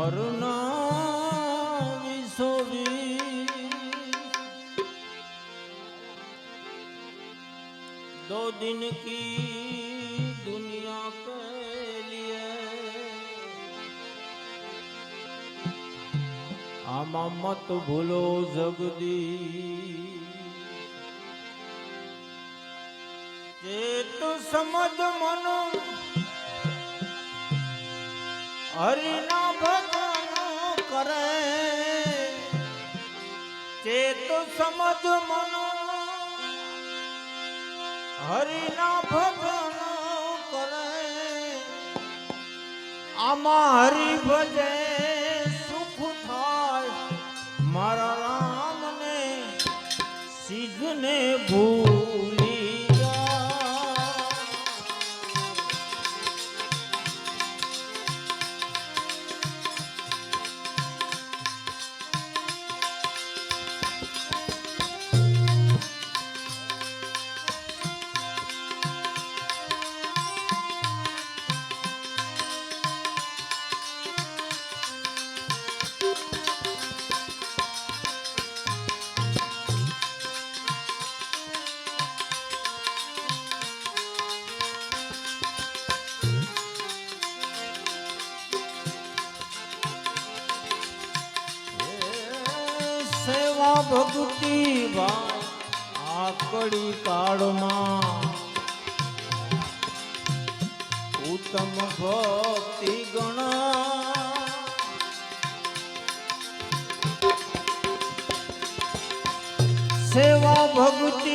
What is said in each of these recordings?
મોરના વિસોવી. દો દિન કી દુનિયા કે લીએ. આમાં મત ભૂલો જગદી. ચેત સમજ મનો. હરિના ભગ કરે. ચેત સમજ મન, હરિના ભજન કરે. આમાં હરિ ભજે, સુખ થાય. મારા રામને સિદ્ધને ભૂલી સેવા ભક્તિ ભાઈ આકડી કાળમાં ઉત્તમ ભક્તિ ગણા સેવા ભક્તિ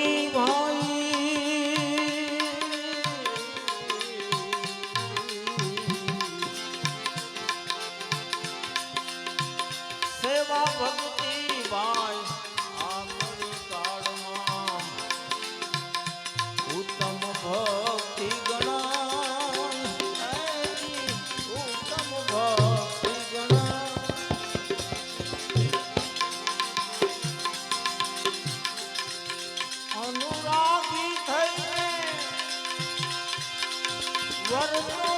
વર્ણો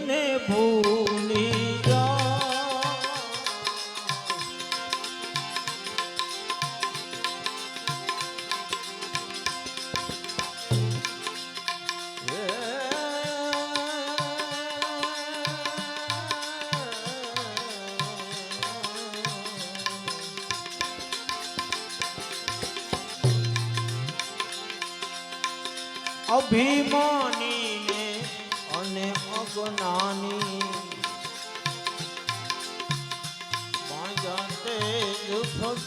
સિદ્ધને ભૂલી અને અજ્ઞાની બાંજાતે જ ફસ.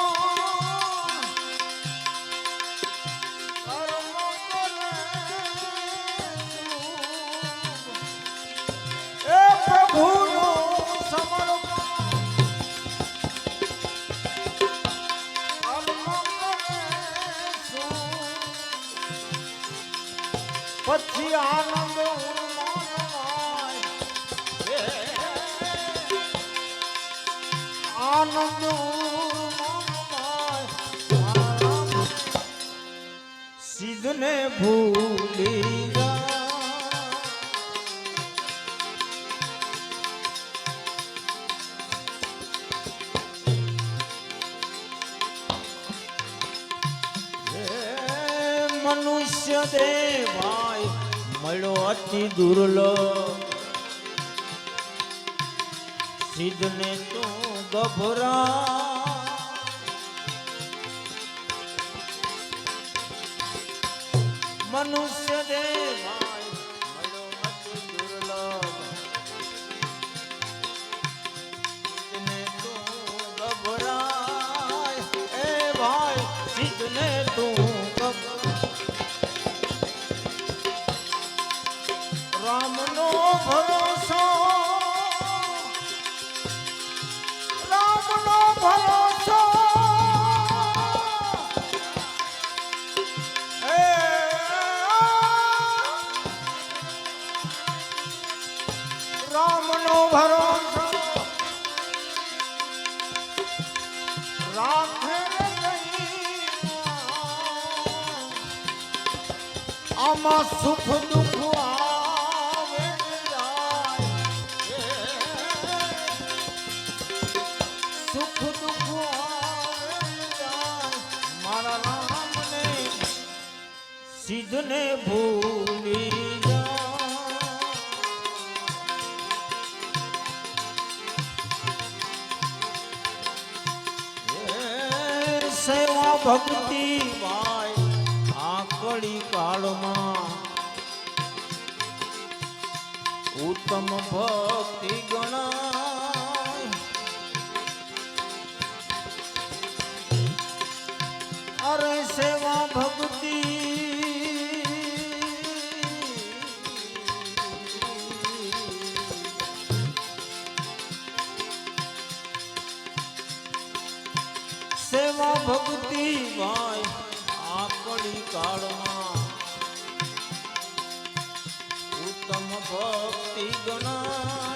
પછી આનંદ આનંદ. સિદ્ધને ભૂલી મનુષ્ય ભાઈ મળ્યો અતિ દુર્લભ. સિદ્ધને તું ગભરા મનુષ્ય દેહ સુખ દુઃખ આવે સુખ દુઃખ આવે મારા રામને સિદ્ધને ભૂલી સેવા ભક્તિ આ કળી કાળમાં ઉત્તમ ભક્તિ ગણાય. અરે સેવા ભક્તિ. સેવા ભક્તિ ભાઈ. આકડી કાળમાં. ઉત્તમ ભક્તિ ગણાય.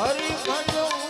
હરિ ભજો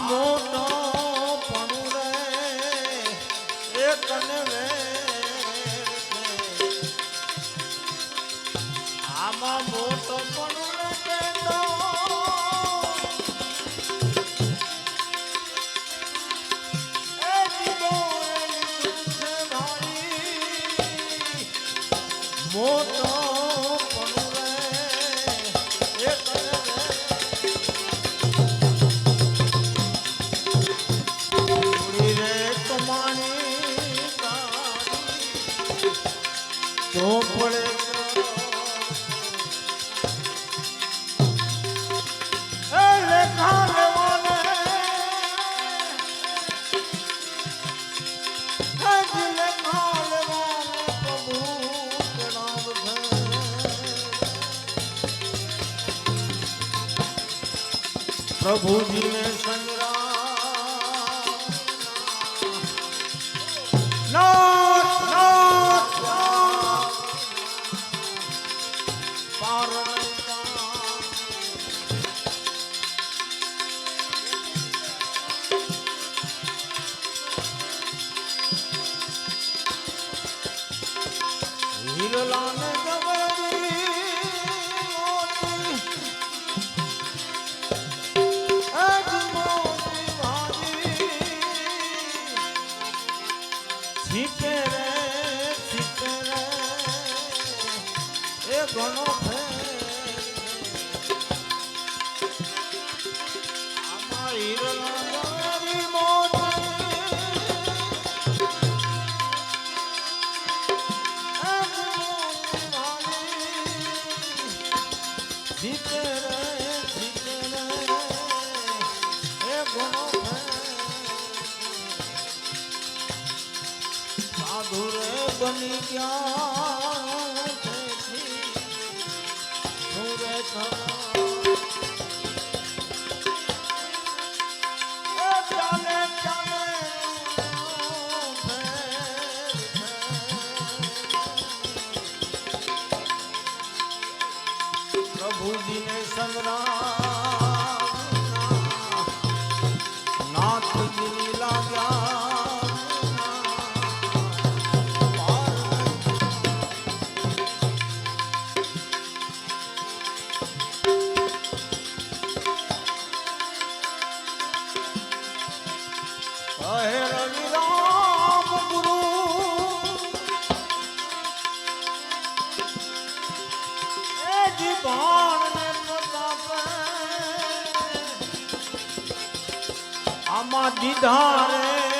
મોટો પણ રે એ તને આમાં મોટો પણ મોટો પ્રભુજીને સંગ્રામ પારણ છીકરે છીકરે એ ઘણો ધૂરે બની ગયા ધૂરે ચાલે ચાલે પ્રભુજીને સંગ્રામ માં દીધા રે